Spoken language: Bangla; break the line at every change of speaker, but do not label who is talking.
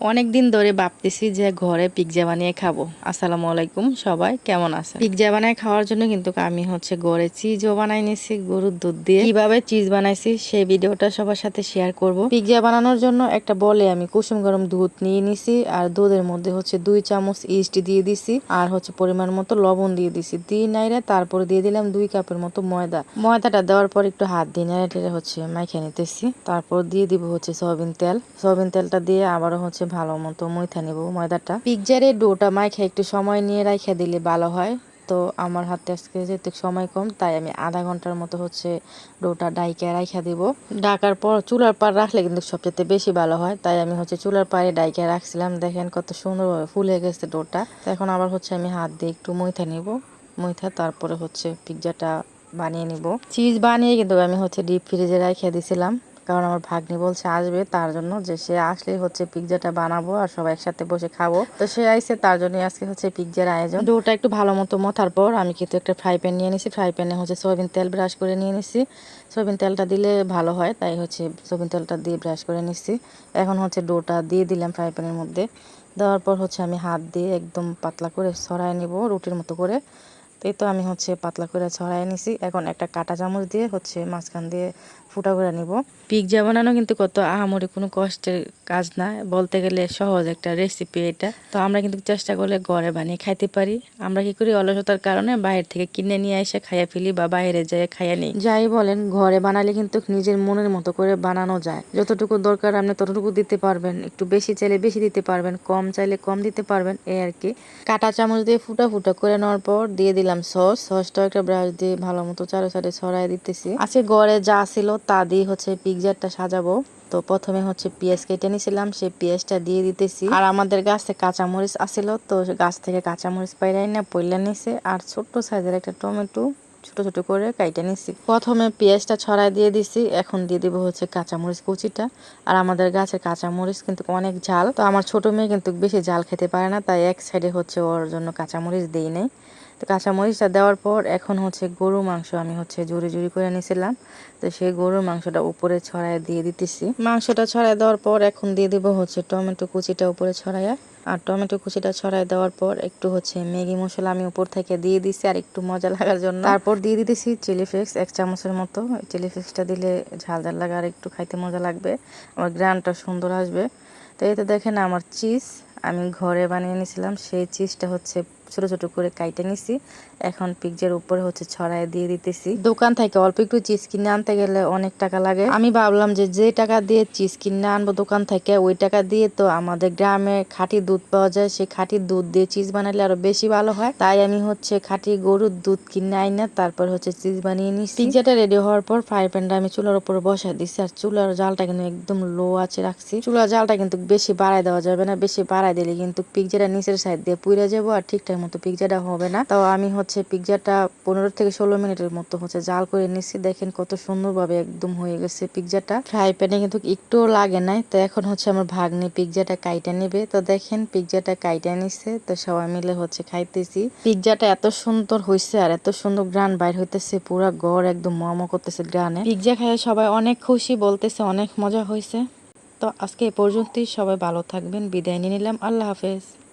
অনেক দিন ধরে ভাবতেছি যে ঘরে পিৎজা বানিয়ে খাব। আসসালামু আলাইকুম সবাই, কেমন আছে পিৎজা বানিয়ে খাওয়ার জন্য কিন্তু আমি হচ্ছে ঘরে চিজও বানাই নিছি, গরুর দুধ দিয়ে। কীভাবে চিজ বানাইছি সেই ভিডিওটা সবার সাথে শেয়ার করব। পিৎজা বানানোর জন্য একটা বলে আমি কুসুম গরম দুধ নিয়ে নিছি, আর দুধের মধ্যে হচ্ছে দুই চামচ ইস্ট দিয়ে দিছি, আর হচ্ছে পরিমাণ মতো লবণ দিয়ে দিছি। দিয়ে নাইরে তারপরে দিয়ে দিলাম দুই কাপের মতো ময়দা। ময়দাটা দেওয়ার পর একটু হাত দিয়ে নেড়ে হচ্ছে মাইখে নিতেছি। তারপর দিয়ে দিব হচ্ছে সয়াবিন তেল। সয়াবিন তেলটা দিয়ে আবারও হচ্ছে ভালো মতো মইথা নিব, ময়দাটা। পিকজারের ডোটা মাইখে একটু সময় নিয়ে রাইখা দিলে ভালো হয়। তো আমার হাতে আজকে যেহেতু সময় কম, তাই আমি আধা ঘণ্টার মতো হচ্ছে ডোটা ডাইকে রাইখা দিব। ডাকার পর চুলার পার রাখলে কিন্তু সবচেয়ে বেশি ভালো হয়। তাই আমি হচ্ছে চুলার পাড়ে ডাইকে রাখছিলাম। দেখেন কত সুন্দরভাবে ফুলে গেছে ডোটা। তো এখন আবার হচ্ছে আমি হাত দিয়ে একটু মইথা নিব। মইথা তারপরে হচ্ছে পিৎজাটা বানিয়ে নিব। চিজ বানিয়ে কিন্তু আমি হচ্ছে ডিপ ফ্রিজে রাখিয়ে দিছিলাম। কারণ আমার ভাগ্নি বলছে আসবে, তার জন্য যে সে আসলেই হচ্ছে পিৎজাটা বানাবো আর সবাই একসাথে বসে খাব। তো সে আইসে তার জন্যই আজকে হচ্ছে পিৎজার আয়োজন। ডোটা একটু ভালো মতো মথার পর আমি কিন্তু একটা ফ্রাই প্যান নিয়ে নিছি। ফ্রাই প্যানে হচ্ছে সয়াবিন তেল ব্রাশ করে নিয়ে নিছি। সয়াবিন তেলটা দিলে ভালো হয়, তাই হচ্ছে সয়াবিন তেলটা দিয়ে ব্রাশ করে নিছি। এখন হচ্ছে ডোটা দিয়ে দিলাম ফ্রাই প্যানের মধ্যে। দেওয়ার পর হচ্ছে আমি হাত দিয়ে একদম পাতলা করে সরাই নিব, রুটির মতো করে। এই তো আমি হচ্ছে পাতলা করে ছড়াই নিছি। এখন একটা কাটা চামচ দিয়ে হচ্ছে মাঝখান দিয়ে ফুটা করে নিব। পিৎজা বানানো কিন্তু কত আহামরি কোনো কষ্টের কাজ না। বলতে গেলে সহজ একটা রেসিপি এটা। তো আমরা কিন্তু চেষ্টা করলে ঘরে বানিয়ে খাইতে পারি। আমরা কি করি অলসতার কারণে বাইরে থেকে কিনে নিয়ে এসে খাইয়া ফেলি বা বাইরে যেয়ে খাইয়া নিই। যাই বলেন ঘরে বানালে কিন্তু নিজের মনের মতো করে বানানো যায়। যতটুকু দরকার আপনি ততটুকু দিতে পারবেন। একটু বেশি চাইলে বেশি দিতে পারবেন কম চাইলে কম দিতে পারবেন এই আর কি। কাটা চামচ দিয়ে ফুটা ফুটা করে নেওয়ার পর দিয়ে দিলাম সস। সসটা একটা ব্রাশ দিয়ে ভালো মতো চারো সাইডে ছড়াই দিতেছি। আজকে ঘরে যা ছিল তা দিয়ে হচ্ছে পিৎজাটা সাজাবো। তো প্রথমে হচ্ছে পেঁয়াজ কেটে নিয়েছিলাম সেই পেঁয়াজটা দিয়ে দিতেছি। আর আমাদের গাছে কাঁচামরিচ আসিল তো গাছ থেকে কাঁচামরিচ পাইরাই না পইলা নিছে। আর ছোট্ট সাইজের একটা টমেটো ছোট ছোট করে কাইটে নিছি। প্রথমে পেঁয়াজটা ছড়াই দিয়ে দিছি, এখন দিয়ে দিব হচ্ছে কাঁচামরিচ কুচিটা। আর আমাদের গাছের কাঁচামরিচ কিন্তু অনেক ঝাল। তো আমার ছোট মেয়ে কিন্তু বেশি ঝাল খেতে পারে না, তাই এক সাইডে হচ্ছে ওর জন্য কাঁচামরিচ দিই নেই। তো কাঁচামরিচটা দেওয়ার পর এখন হচ্ছে গরু মাংস আমি হচ্ছে জুড়ি জুড়ি করে নিয়েছিলাম তো সেই গরুর মাংসটা উপরে ছড়ায় দিয়ে দিতেছি। মাংসটা ছড়ায় দেওয়ার পর এখন দিয়ে দিব হচ্ছে টমেটো কুচিটা উপরে ছড়াইয়া আর টমেটো কুচিটা ছড়ায় দেওয়ার পর একটু হচ্ছে ম্যাগি মশলা আমি উপর থেকে দিয়ে দিছি আর একটু মজা লাগার জন্য। তারপর দিয়ে দিতেছি চিলি ফ্লেক্স, এক চামচের মতো। চিলি ফ্লেক্সটা দিলে ঝাল ঝাল লাগে আর একটু খাইতে মজা লাগবে। আমার গ্রানটা সুন্দর আসবে। তো এতে দেখেন আমার চিজ আমি ঘরে বানিয়ে নিয়েছিলাম সেই চিজটা হচ্ছে ছোট ছোট করে কাইটে নিছি। এখন পিকজার উপরে হচ্ছে ছড়ায় দিয়ে দিতেছি। দোকান থেকে অল্প একটু চিজ কিনে আনতে গেলে অনেক টাকা লাগে। আমি ভাবলাম যে যে টাকা দিয়ে চিজ কিনে আনব দোকান থেকে, ওই টাকা দিয়ে তো আমাদের গ্রামে খাঁটি দুধ পাওয়া যায়। সেই খাঁটি দুধ দিয়ে চিজ বানালে আরও বেশি ভালো হয়। তাই আমি হচ্ছে খাঁটি গরুর দুধ কিনে আই না, তারপর হচ্ছে চিজ বানিয়ে নিছি। পিকজাটা রেডি হওয়ার পর ফ্রাই প্যানটা আমি চুলার উপর বসাই দিছি। আর চুলার জালটা কিন্তু একদম লো আছে রাখছি। চুলার জালটা কিন্তু বেশি বাড়াই দেওয়া যাবে না, বেশি বাড়াই দিলে কিন্তু পিকজাটা নিচের সাইড দিয়ে পুড়ে যাব আর ঠিকঠাক মতো পিৎজাটা হবে না। তাও আমি হচ্ছে পিৎজাটা পনেরো থেকে ষোলো মিনিটের মতো হচ্ছে জাল করে নিচ্ছি দেখেন কত সুন্দরভাবে একদম হয়ে গেছে পিৎজাটা ফ্রাই প্যানে কিন্তু একটুও লাগে নাই। তো এখন হচ্ছে আমার ভাগ্নে পিৎজাটা কাইটে নেবে। তো দেখেন পিৎজাটা কাইটে নিচ্ছে তো সবাই মিলে হচ্ছে খাইতেছি। পিৎজাটা এত সুন্দর হয়েছে আর এত সুন্দর গ্রান বাইর হইতেছে। পুরা গড় একদম মম করতেছে গ্রানে। পিৎজা খাইয়ে সবাই অনেক খুশি, বলতেছে অনেক মজা হয়েছে তো আজকে এ পর্যন্তই। সবাই ভালো থাকবেন। বিদায় নিয়ে নিলাম। আল্লাহ হাফেজ।